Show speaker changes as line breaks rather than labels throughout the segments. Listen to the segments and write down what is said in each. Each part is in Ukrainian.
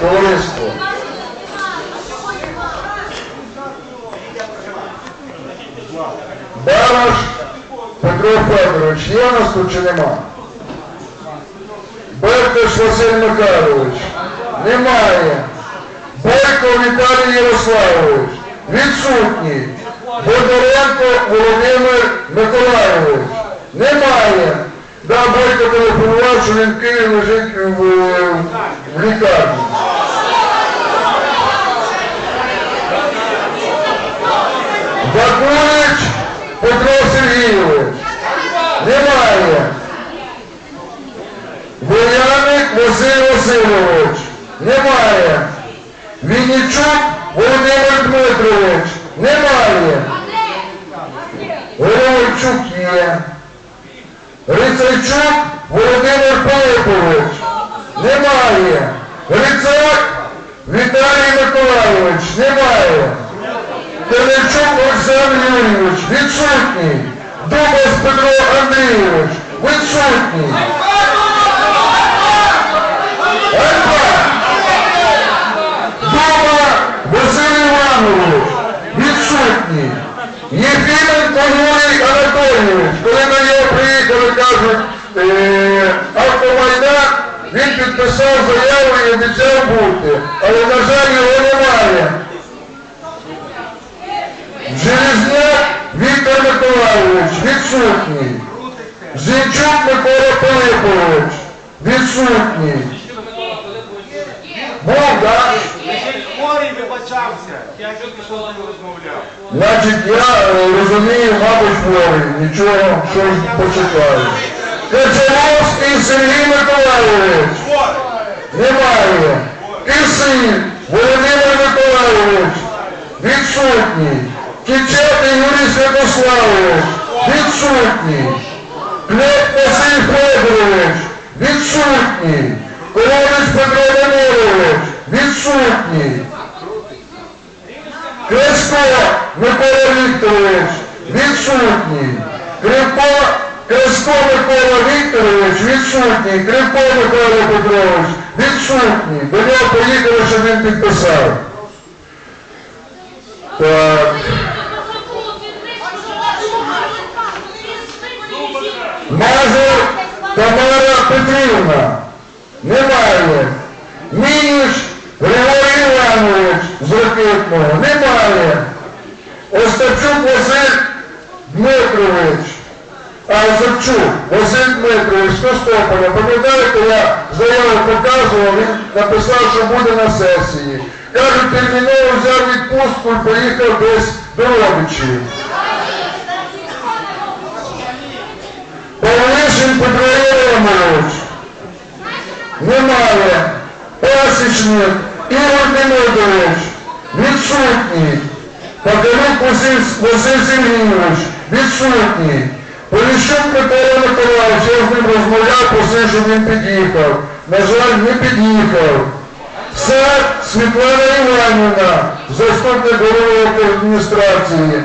товариство. Бараш Петро Федорович, є у нас тут чи нема? Бертиш Василь Михайлович, немає. Бойко Віталій Ярославович, відсутній. Бондаренко Володимир Миколайович, немає. Да, Бойко телефонував, що він в Києві лежить в лікарні. Бакулич Петро Сергійович. Немає. Вояник Василь Васильович. Немає. Вінничук Володимир Дмитрович. Немає. Головчук є. Рицарчук Володимир Пилипович. Немає. Грицак Віталій Миколайович. Немає. Терничук Олександр Юрійович, відсутній. Дубас Петро Андрійович, відсутній. Ганьба! Дума Василь Іванович, відсутній. Єфіменко Юрій Анатолійович, коли на нього приїхали, кажуть, е, автомайдан, він підписав заяву і обіцяв бути. Але, на жаль, його немає. Железняк Віктор Миколайович, відсутній. Зінчук Микола Пилипович, відсутній. Був, так?
Хворий вибачався. Я тільки що ним розмовляв.
Значить, я е, розумію, мабуть, хворий, нічого, щось почекаю. Качаловський Сергій Миколайович, Немає. Кисин Володимир Миколайович, відсутній. Кічатий Юрій Святославович, відсутній. Клеп Василь Федорович, відсутній. Колодич Петро Данилович, відсутній. Кресько Микола Вікторович, відсутній. Кривко, Кресько Микола Вікторович, відсутній. Кривко Микола Петрович, відсутній. До нього поїхали, щоб він підписав. Так. Мазур Тамара Петрівна. Немає. Мініш Григорій Іванович з Ракитного. Немає. Остапчук Василь Дмитрович. А Озерчук Василь Дмитрович Костополя. Пам'ятаєте, я заяву показував, він написав, що буде на сесії. Кажуть, терміново взяв відпустку і поїхав десь до родичів. Павлишин Петро Єремович. Немає. Пасічник Ігор Демидович. Відсутній. Василь, Василь Сергійович. Відсутній. Поліщук Микола Миколаївич, я з ним розмовляв, просив, щоб він під'їхав. На жаль, не під'їхав. Сад Світлана Іванівна, заступник голови адміністрації,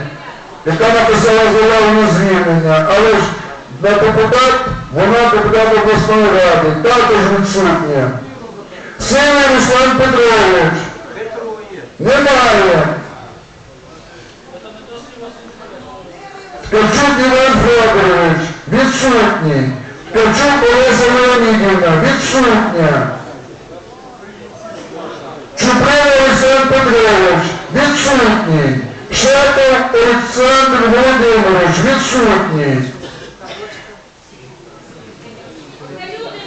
яка написала заяву на звільнення, але ж на депутат, вона депутат обласної ради, також відсутня. Силий Руслан Петрович, немає. Ткачук Іван відсутній. Ткачук Олеся Леонідівна, відсутня. Чуприн Олександр Петрович, відсутній. Шепов Олександр Володимирович, відсутній.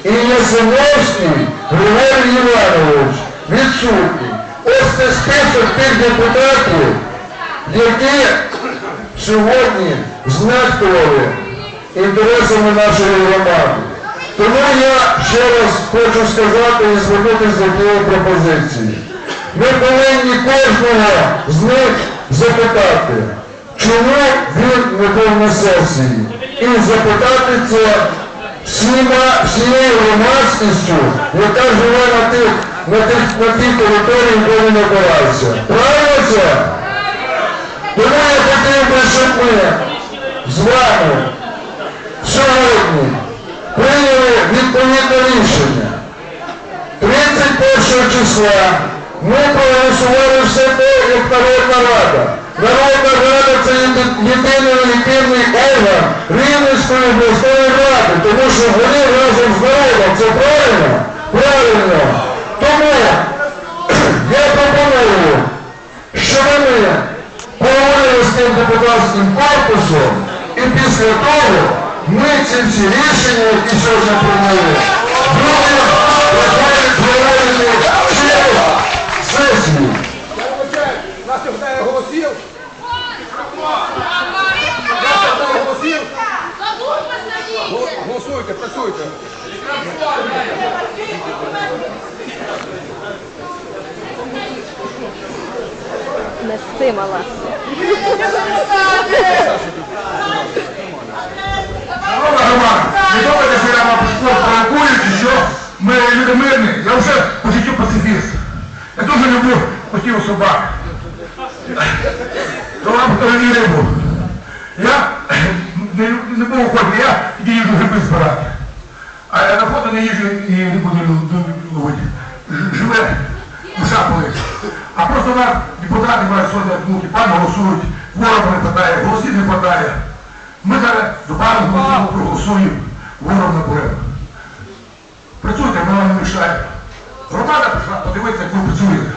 І Ясиновський Григорій Іванович, відсутній. Ось це список тих депутатів, які сьогодні знехтували інтересами нашої громади. Тому я ще раз хочу сказати і звернутися до тієї пропозиції. Ми повинні кожного з них запитати, чому він не був на сесії. І запитати це всією громадськістю, яка живе на тих, на тих, на тій території, де він обирався. Правильно це? Тому я хотів би, щоб ми з вами сьогодні прийняли відповідне рішення. 31 числа ми проголосували все те, як Народна Рада. Народна Рада це єди- єдиний легітимний орган Рівненської обласної ради, тому що вони разом з народом. Це правильно? Правильно. Тому я пропоную, що вони поговорили з тим депутатським корпусом, і після того ми ці всі рішення, які сьогодні прийняли,
Голосуйте, працюйте.
Не стимала.
Шановна громада, не думайте, що я вам провокую, чи що ми люди мирні. Я вже по життю пацифіст. Я дуже люблю котів собак. То вам і рибу. Я не, не був охотник, я тільки їжджу гриби збирати. А я на фото не їжджу і не буду ловити. Живе душа болить. А просто нас депутати мають сьогодні думки, пан голосують, ворога не хватає, голосів не хватає. Ми зараз до пару проголосуємо, ворог наберемо. Працюйте, ми вам не мішаємо. Громада прийшла, подивитися, як ви працюєте.